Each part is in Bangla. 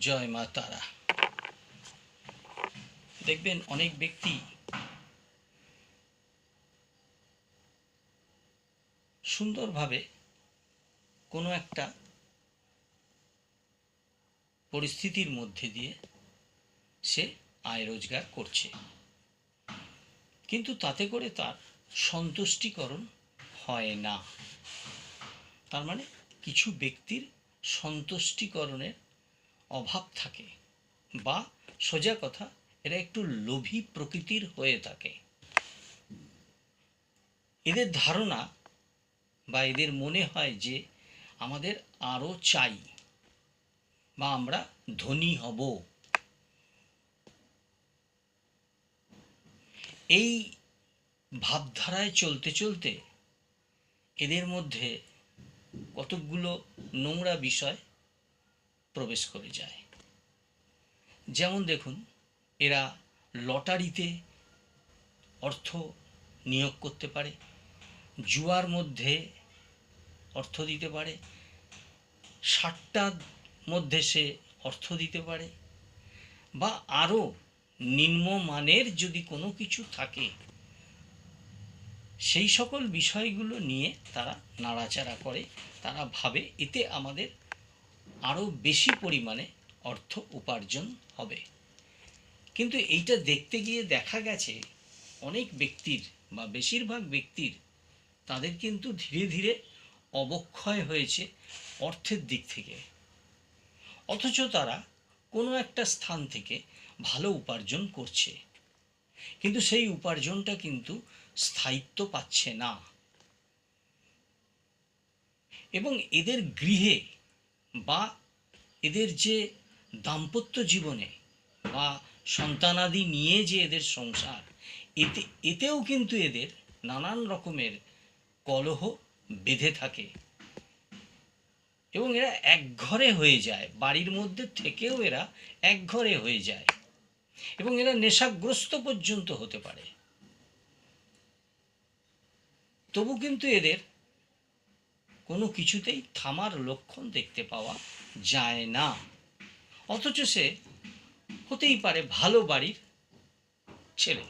জয় মা তারা। দেখবেন অনেক ব্যক্তি সুন্দরভাবে কোনো একটা পরিস্থিতির মধ্যে দিয়ে সে আয় রোজগার করছে। কিন্তু তাতে করে তার সন্তুষ্টিকরণ হয় না। তার মানে কিছু ব্যক্তির সন্তুষ্টিকরণের অভাব থাকে বা সোজা কথা, এরা একটু লোভী প্রকৃতির হয়ে থাকে। এদের ধারণা বা এদের মনে হয় যে আমাদের আরও চাই বা আমরা ধনী হব। এই ভাবধারায় চলতে চলতে এদের মধ্যে কতকগুলো নোংরা বিষয় প্রবেশ করে যায়। যেমন দেখুন, এরা লটারিতে অর্থ নিয়োগ করতে পারে, জুয়ার মধ্যে অর্থ দিতে পারে ষাটটার মধ্যে সে অর্থ দিতে পারে, বা আরও নিম্নমানের যদি কোনো কিছু থাকে, সেই সকল বিষয়গুলো নিয়ে তারা নাড়াচাড়া করে, তারা ভাবে এতে আমাদের আরও বেশি পরিমাণে অর্থ উপার্জন হবে। কিন্তু এইটা দেখতে গিয়ে দেখা গেছে, অনেক ব্যক্তির বা বেশিরভাগ ব্যক্তির তাদের কিন্তু ধীরে ধীরে অবক্ষয় হয়েছে অর্থের দিক থেকে। অথচ তারা কোনো একটা স্থান থেকে ভালো উপার্জন করছে। কিন্তু সেই উপার্জনটা কিন্তু স্থায়িত্ব পাচ্ছে না। এবং এদের গৃহে বা এদের যে দাম্পত্য জীবনে বা সন্তানাদি নিয়ে যে এদের সংসার, এতে, এতেও কিন্তু এদের নানান রকমের কলহ বেঁধে থাকে এবং এরা একঘরে হয়ে যায়, বাড়ির মধ্যে থেকেও এরা একঘরে হয়ে যায় এবং এরা নেশাগ্রস্ত পর্যন্ত হতে পারে। তবু কিন্তু এদের কোনো কিছুতেই থামার লক্ষণ দেখতে পাওয়া যায় না। অথচ সে হতেই পারে ভালো বাড়ির ছেলে।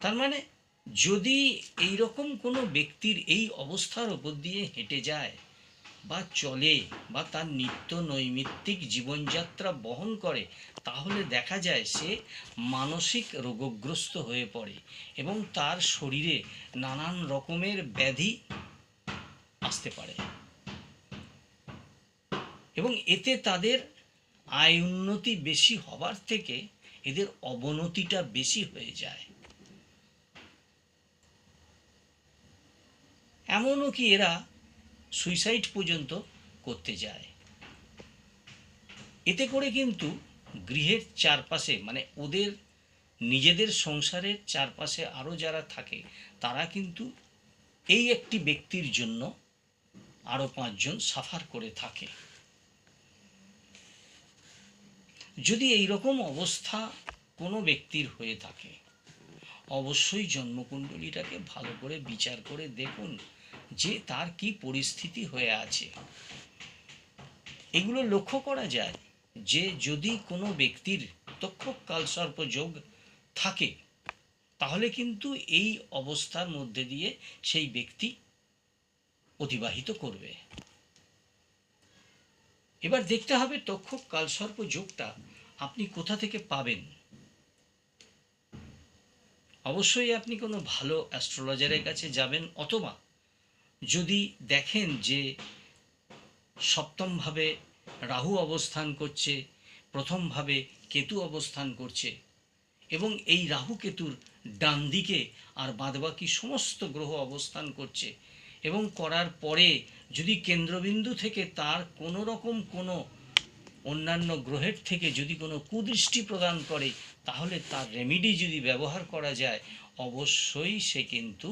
তার মানে যদি এইরকম কোনো ব্যক্তির এই অবস্থার ওপর দিয়ে হেঁটে যায় বা চলে বা তার নিত্য নৈমিত্তিক জীবনযাত্রা বহন করে, তাহলে দেখা যায় সে মানসিক রোগগ্রস্ত হয়ে পড়ে এবং তার শরীরে নানান রকমের ব্যাধি আসতে পারে। এবং এতে তাদের আয় উন্নতি বেশি হবার থেকে এদের অবনতিটা বেশি হয়ে যায়। এমনও কি এরা সুইসাইড পর্যন্ত করতে যায়। এতে করে কিন্তু গৃহের চারপাশে মানে ওদের নিজেদের সংসারের চারপাশে আরও যারা থাকে, তারা কিন্তু এই একটি ব্যক্তির জন্য আরও পাঁচজন সাফার করে থাকে। যদি এই রকম অবস্থা কোনো ব্যক্তির হয়ে থাকে, অবশ্যই জন্মকুণ্ডলীটাকে ভালো করে বিচার করে দেখুন। যে তার কি পরিস্থিতি হয়ে আছে। এগুলো লক্ষ্য করা যায় যে যদি কোনো ব্যক্তির তক্ষক কালসর্প যোগ থাকে, তাহলে কিন্তু এই অবস্থার মধ্যে দিয়ে সেই ব্যক্তি অতিবাহিত করবে। এবার দেখতে হবে তক্ষক কালসর্প যোগটা আপনি কোথা থেকে পাবেন। অবশ্যই আপনি কোনো ভালো অ্যাস্ট্রোলজারের কাছে যাবেন অথবা যদি দেখেন যে সপ্তমভাবে রাহু অবস্থান করছে, প্রথমভাবে কেতু অবস্থান করছে, এবং এই রাহু কেতুর ডান দিকে আর বাদবাকি সমস্ত গ্রহ অবস্থান করছে, এবং করার পরে যদি কেন্দ্রবিন্দু থেকে তার কোনো রকম কোনো অন্যান্য গ্রহের থেকে যদি কোনো কুদৃষ্টি প্রদান করে, তাহলে তার রেমিডি যদি ব্যবহার করা যায়, অবশ্যই সে কিন্তু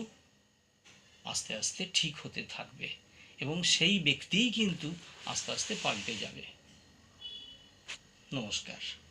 আস্তে আস্তে ঠিক হতে থাকবে এবং সেই ব্যক্তিই কিন্তু আস্তে আস্তে পাল্টে যাবে। নমস্কার।